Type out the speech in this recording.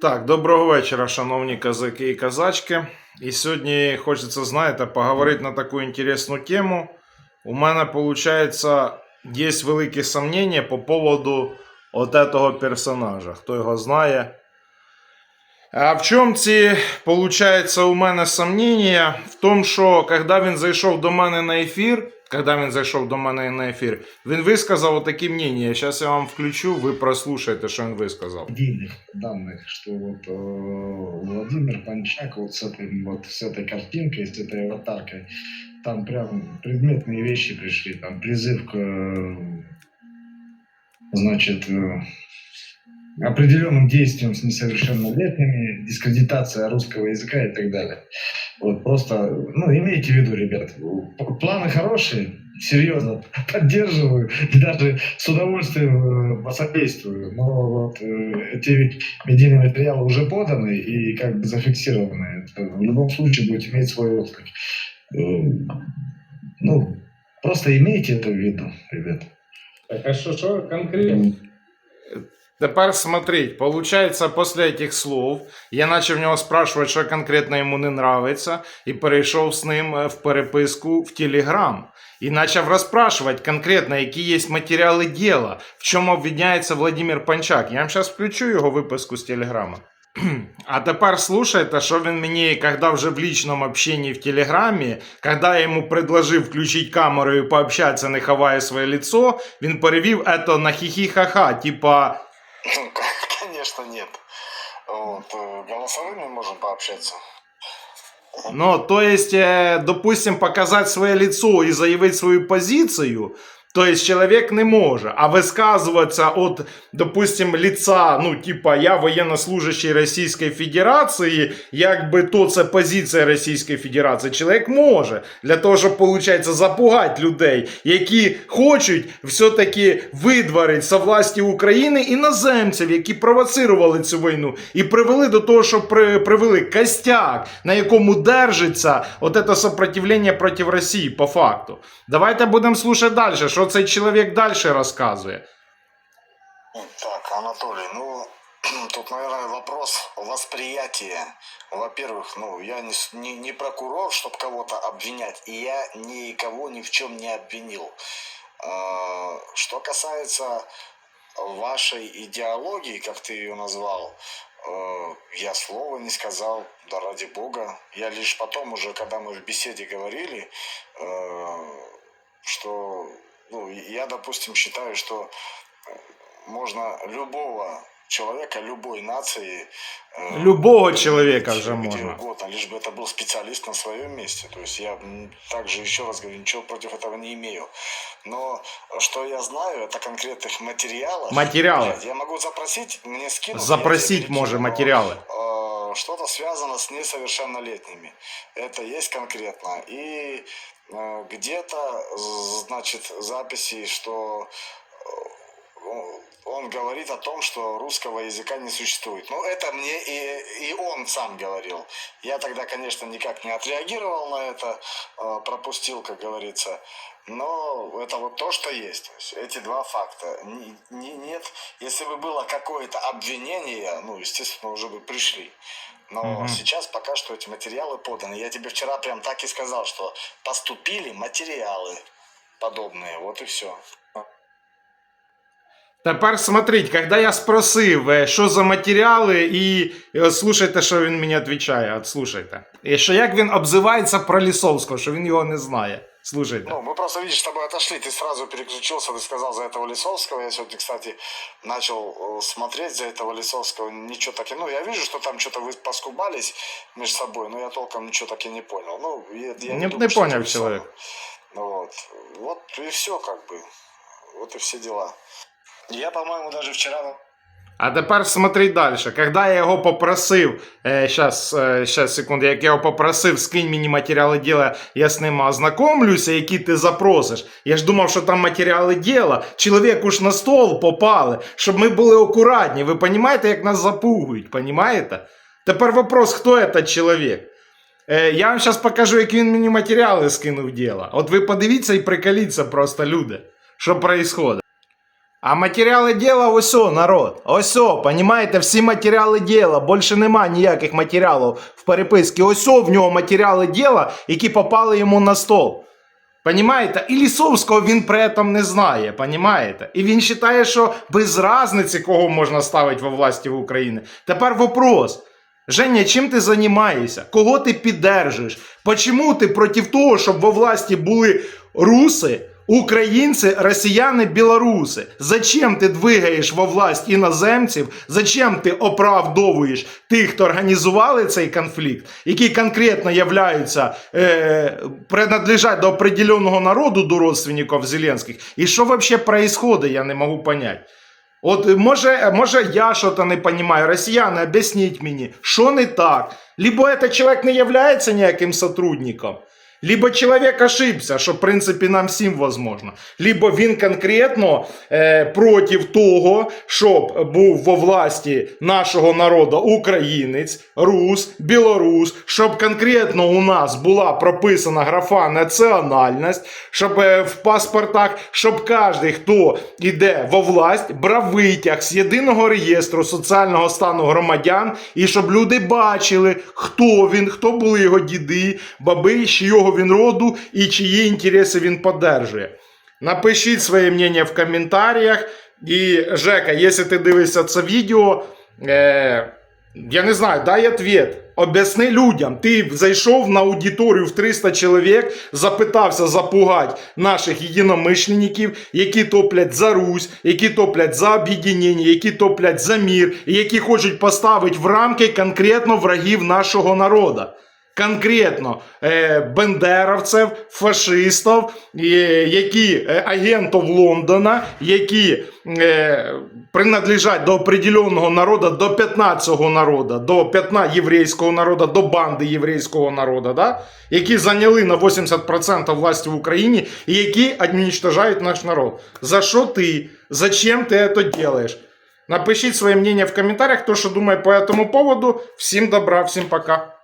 Так, доброго вечора, шановні казаки і казачки. І сьогодні хочеться, знаєте, поговорити на таку інтересну тему. У мене, виходить, є великі сомнення по поводу от этого персонажа. Хто його знає. А в чому ці, виходить, у мене сомнення? В тому, що коли він зайшов до мене на ефір, коли він зайшов до мене на ефір, він висказав такі мнення. Зараз я вам включу, ви прослушаєте, що він висказав. медийных данных, что вот э, Владимир Панчак вот с этой вот с этой картинкой, с этой аватаркой, там прям предметные вещи пришли, там призыв к, э, значит, э, определенным действиям с несовершеннолетними, дискредитация русского языка и так далее. Вот просто, ну, имейте в виду, ребят, планы хорошие, серьезно, поддерживаю и даже с удовольствием э, посодействую. Но вот э, эти медийные материалы уже поданы и как бы зафиксированы. Это в любом случае будет иметь свой отклик. Э, Ну, просто имейте это в виду, ребят. Так, а що, що конкретно? Тепер смотрите, получается, после этих слов я начав в нього спрашивать, що конкретно йому не нравиться, і перейшов з ним е, в переписку в Телеграм. І почав розпрашувати конкретно, які є матеріали діла, в чому обвиняється Владимир Панчак. Я вам зараз включу його виписку з Телеграма. А тепер слушайте, що він мені, коли вже в личном общении в Телеграмі, коли я йому предложив включити камеру і пообщатися, не ховая своє лицо, він перевів это на хихі-ха-ха, типа Конечно, нет. Вот, э, голосовыми можем пообщаться. Ну, то есть, э, допустим, показать свое лицо и заявить свою позицию, то есть человек не може, а высказываться от, допустим, лица, ну, типа, я военнослужащий Російської Федерації, якби то це позиція Російської Федерації, чоловік може, для того, щоб, виходить, запугати людей, які хочуть все-таки видворити со власті України іноземців, які провоцирували цю війну, і привели до того, що при, привели костяк, на якому держиться от це сопротивлення проти Росії, по факту. Давайте будемо слухати далі, що цей чоловік далі розказує. Так, Анатолий, ну, тут, наверное, вопрос восприятия. Во-первых, ну, я не, с- не, не прокурор, чтобы кого-то обвинять, и я никого ни в чем не обвинил. А, Что касается вашей идеологии, как ты ее назвал, э, я слова не сказал, да ради бога. Я лишь потом уже, когда мы в беседе говорили, э, что ну, я, допустим, считаю, что э, можно любого человека, любой нации... э, Любого человека где уже можно. угодно, лишь бы это был специалист на своем месте. То есть я также, еще раз говорю, ничего против этого не имею. Но э, что я знаю, это конкретных материалов. Блядь, Я могу запросить, мне скинуть. Запросить тебе може перекину, но, э, что-то связано с несовершеннолетними. Это есть конкретно. И э, где-то, з- значит, записи, что э, он говорит о том, что русского языка не существует. Ну, это мне и, и он сам говорил. Я тогда, конечно, никак не отреагировал на это, э, пропустил, как говорится. Но это вот то, что есть. То есть эти два факта. Ни- ни- нет, если бы было какое-то обвинение, ну, естественно, уже бы пришли. Но Мгм. сейчас пока что эти материалы поданы. Я тебе вчера прям так и сказал, что поступили материалы подобные. Вот и все. Тепер смотрите, коли я спросив, е, що за матеріали, і е, слушайте, що він мені відповідає. От слушайте. І що як він обзивається про Лісовського, що він його не знає. Слушайте. Ну, мы просто, видишь, с тобой отошли, ты сразу переключился, ты сказал за этого Лисовского. Я сегодня, кстати, начал э, смотреть за этого Лисовского. Ничего так и... Ну, я вижу, что там что-то вы поскубались между собой, но я толком ничего так и не понял. Ну, я, я Не- думаю, не что понял это человек. Лисовский. Ну, вот. Вот и все, как бы. Вот и все дела. Я, по-моему, даже вчера А тепер смотри далі. Когда я його попросив, е, е, щас, секунду, як я його попросив, скинь мені матеріали діла, я з ними ознакомлюся, які ти запросиш. Я ж думав, що там матеріали діла. Чоловіку ж на стол попали, щоб ми були акуратні. Ви розумієте, як нас запугують, понімаєте? Тепер вопрос, хто этот чоловік? Е, я вам зараз покажу, як він мені матеріали скинув діла. От ви подивіться і приколіться просто, люди, що відбувається. А матеріали діла ось о, народ. Ось о, понімаєте, всі матеріали діла. Більше нема ніяких матеріалів в переписці. Ось о, в нього матеріали діла, які попали йому на стол. Понімаєте? І Лісовського він при этом не знає, понімаєте? І він вважає, що без разниці, кого можна ставити во власті в Україні. Тепер вопрос. Женя, чим ти займаєшся? Кого ти піддержиш? Почому ти проти того, щоб во власті були руси, українці, росіяни, білоруси? Зачем ти двигаєш во власть іноземців? Зачем ти оправдовуєш тих, хто організували цей конфлікт, які конкретно являються, е, принадлежать до определеного народу, до родственників Зеленських? І що взагалі происходит, я не можу понять. От може, може я щось не розумію, росіяни, об'ясніть мені, що не так? Либо этот чоловік не являється ніяким сотрудником, либо чоловік ошибся, що в принципі нам всім возможно. Либо він конкретно е, проти того, щоб був во власті нашого народу українець, рус, білорус, щоб конкретно у нас була прописана графа національність, щоб е, в паспортах, щоб кожен, хто йде во власть, брав витяг з єдиного реєстру соціального стану громадян, і щоб люди бачили, хто він, хто були його діди, баби, з чийого він роду і чиї інтереси він поддержує. Напишіть своє мнення в коментарях. І, Жека, якщо ти дивишся це відео, е, я не знаю, дай ответ. Об'ясни людям, ти зайшов на аудиторію в 300 чоловік, запитався запугати наших єдиномишленників, які топлять за Русь, які топлять за об'єднання, які топлять за мір, які хочуть поставити в рамки конкретно врагів нашого народу. Конкретно е, бендеровців, фашистів, е, які е, агентів Лондона, які принадлежать до определеного народу, до 15 народу, до 15 єврейського народу, до банди єврейського народу, да? які зайняли на 80% власті в Україні і які уничтожають наш народ. За що ти? Зачем ти це робиш? Напишіть своє мнение в коментарях, хто що думає по этому поводу. Всім добра, всім пока.